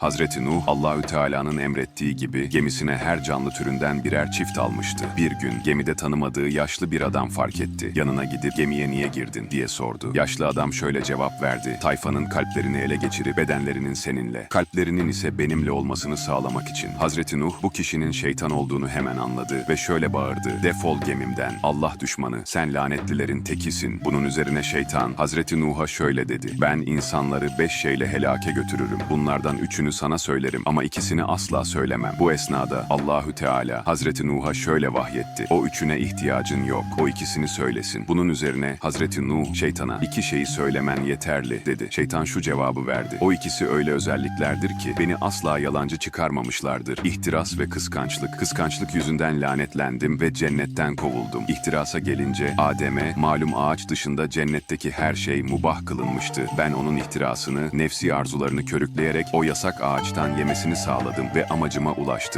Hazreti Nuh, Allahü Teala'nın emrettiği gibi gemisine her canlı türünden birer çift almıştı. Bir gün gemide tanımadığı yaşlı bir adam fark etti. Yanına gidip gemiye niye girdin diye sordu. Yaşlı adam şöyle cevap verdi. Tayfanın kalplerini ele geçirip bedenlerinin seninle, kalplerinin ise benimle olmasını sağlamak için. Hazreti Nuh bu kişinin şeytan olduğunu hemen anladı ve şöyle bağırdı. Defol gemimden. Allah düşmanı, sen lanetlilerin tekisin. Bunun üzerine şeytan Hazreti Nuh'a şöyle dedi. Ben insanları beş şeyle helake götürürüm. Bunlardan üçünü sana söylerim ama ikisini asla söylemem. Bu esnada Allahü Teala Hazreti Nuh'a şöyle vahyetti. O üçüne ihtiyacın yok. O ikisini söylesin. Bunun üzerine Hazreti Nuh şeytana iki şeyi söylemen yeterli dedi. Şeytan şu cevabı verdi. O ikisi öyle özelliklerdir ki beni asla yalancı çıkarmamışlardır. İhtiras ve kıskançlık. Kıskançlık yüzünden lanetlendim ve cennetten kovuldum. İhtirasa gelince Adem'e malum ağaç dışında cennetteki her şey mubah kılınmıştı. Ben onun ihtirasını, nefsi arzularını körükleyerek o yasak ağaçtan yemesini sağladım ve amacıma ulaştım.